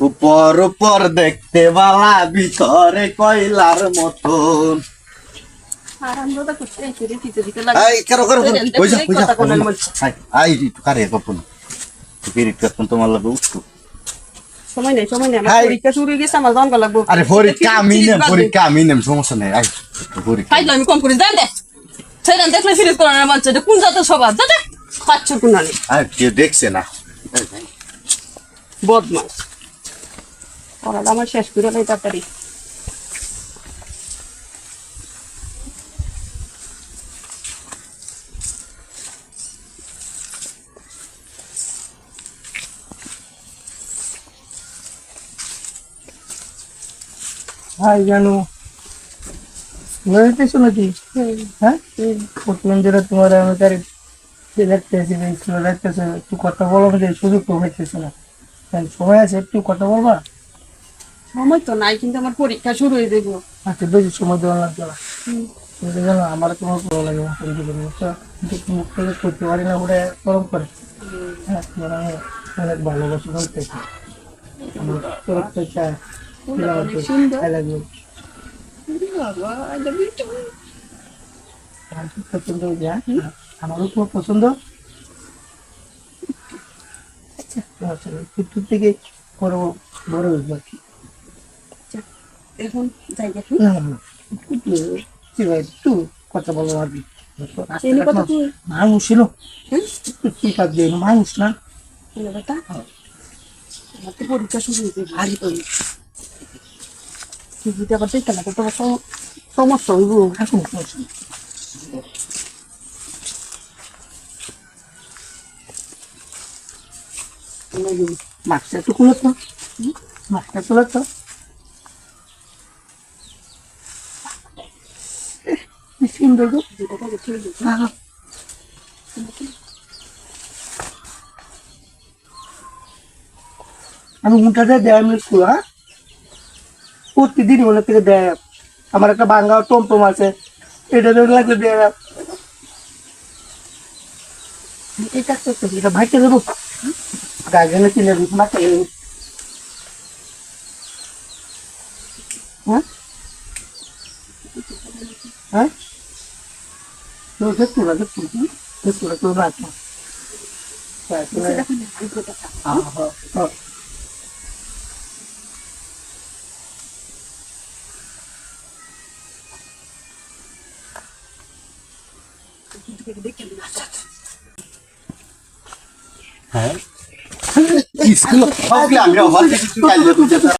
উপর উপর দেখতে বালা ভিতরে কয়লার মতন। তোমার লাগে উঠতো সময় নেই সময় নেই আমার হাই। পরীক্ষা শুরু হয়ে গেছে আমার জানবা লাগবো। আরে পরীক্ষা আমি নেম পরীক্ষা আমি নেম সমস্যা নেই। আই পরীক্ষা। ফাইল আমি কম করে দেন দে। সেটা দেখলে ফিরে করানোর মানছে এটা কোন জাতের সবার? দাদা খাচ্ছ কোন আনি কেউ দেখছে না। বদমাস। পড়াটা আমার শেষ করে লাই তাড়াতাড়ি। ভাই জানো। বেড়াইতেছো নাকি? হ্যাঁ? যেটা তোমার আমি তার দেখতেছি দেখতেছে একটু কথা বলো যে সুযোগ তো হইতেছে না। তাই সময় আছে একটু কথা বলবা? সময় তো নাই কিন্তু আমার পরীক্ষা শুরু হয়ে যাব আচ্ছা বেশি সময় দেওয়া লাগবে না। জানো আমার তোমার ভালো লাগে না পরীক্ষা কিন্তু মুখ থেকে করতে পারি না ওটা গরম করে। হ্যাঁ আমি অনেক ভালোবাসি বলতে আমার তরফ থেকে অনেক সুন্দর। I love you. বাবা I love you too. আমার খুব পছন্দ। হয়েছে হ্যাঁ আচ্ছা একটু থেকে বড় বড় হইব আর কি। এখন যাই দেখি। না না একটু কি ভাই কথা বলো আর? মানুষ ছিল হ্যাঁ? ঠিক আছে মানুষ না। বেটা পরীক্ষা শুরু হয়ে যাবে আরে আবার দেখতে লাগে তোমার সমস্যা হইব। এখন সমস্যা খুলে তো খুলে তো গো আমি উঠাতে দেয় আমি স্কুল হ্যাঁ প্রতিদিন ওনার থেকে দেয় আমার একটা বাঙ্গা টমটম আছে এটা লাগলে দেয় তো তো, এটা ভাইকে দেবো গার্জেনে কিনে দিই মাকে হ্যাঁ হ্যাঁ তো দেখতো না দেখতো দেখতো না তোর রাখো হ্যাঁ হ্যাঁ হ্যাঁ হ্যাঁ স্কুল আমি হল থেকে কাল